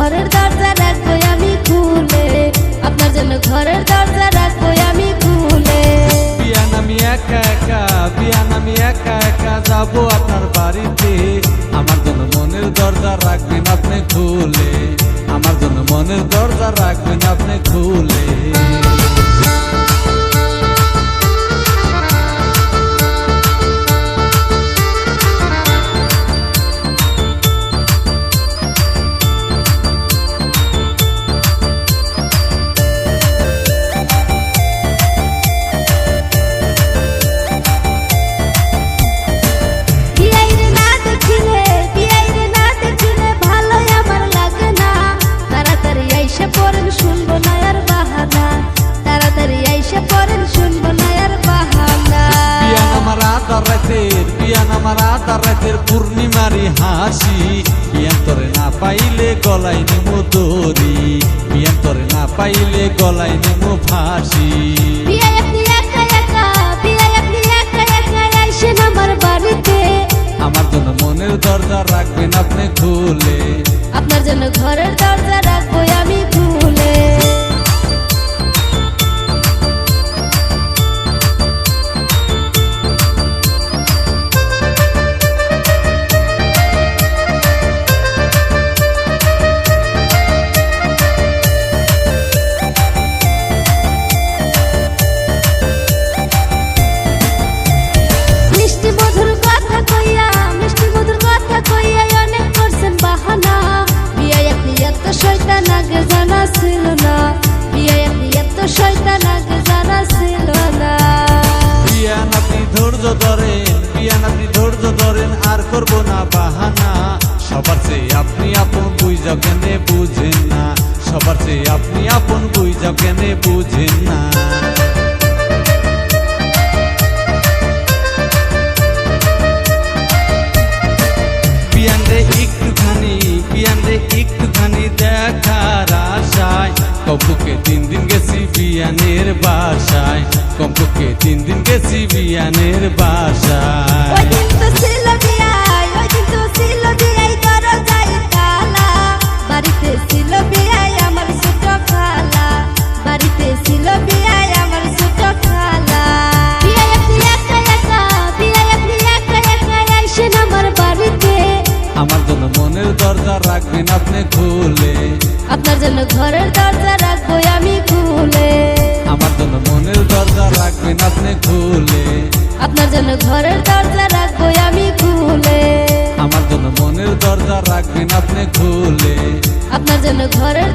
ঘরের দরজা রাখব আমি খুলে। আপনার জন্য ঘরের দরজা রাখব আমি খুলে। বিয়ান আমি একা একা বিয়ান আমি একা একা যাব আপনার বাড়িতে। আমার জন্য মনের দরজা রাখবেন আপনি খুলে। আমার জন্য মনের দরজা রাখবেন আপনি খুলে। আদার রাতের বিয়ান আমার আদার রাতের পূর্ণিমারি হাসি। বিয়ান তোরে না পাইলে গলায় নেমু দড়ি। বিয়ান তোরে না পাইলে গলায় নেমু ফাঁসি। আমার জন্য মনের দরজা রাখবেন আপনি খুলে। আপনার জন্য ঘরের দরজা আপনি ধৈর্য ধরেন, আর করব না বাহানা। সবার চেয়ে আপনি আপন, বুঝা বুঝেন না। সবার চেয়ে আপনি আপন, বুঝা বুঝেন না। বিয়ান রে কম্পুকে তিন দিন গেছি বিয়ানের বাসায়। কম্পুকে তিন দিন গেছি বিয়ানের বাসায়। রাখবেন আপনি খুলে। আপনার জন্য ঘরের দরজা রাখব আমি খুলে। আমার জন্য মনের দরজা রাখবেন আপনি খুলে। আপনার জন্য ঘরের দরজা রাখব আমি খুলে। আমার জন্য মনের দরজা রাখবেন আপনি খুলে। আপনার জন্য ঘরের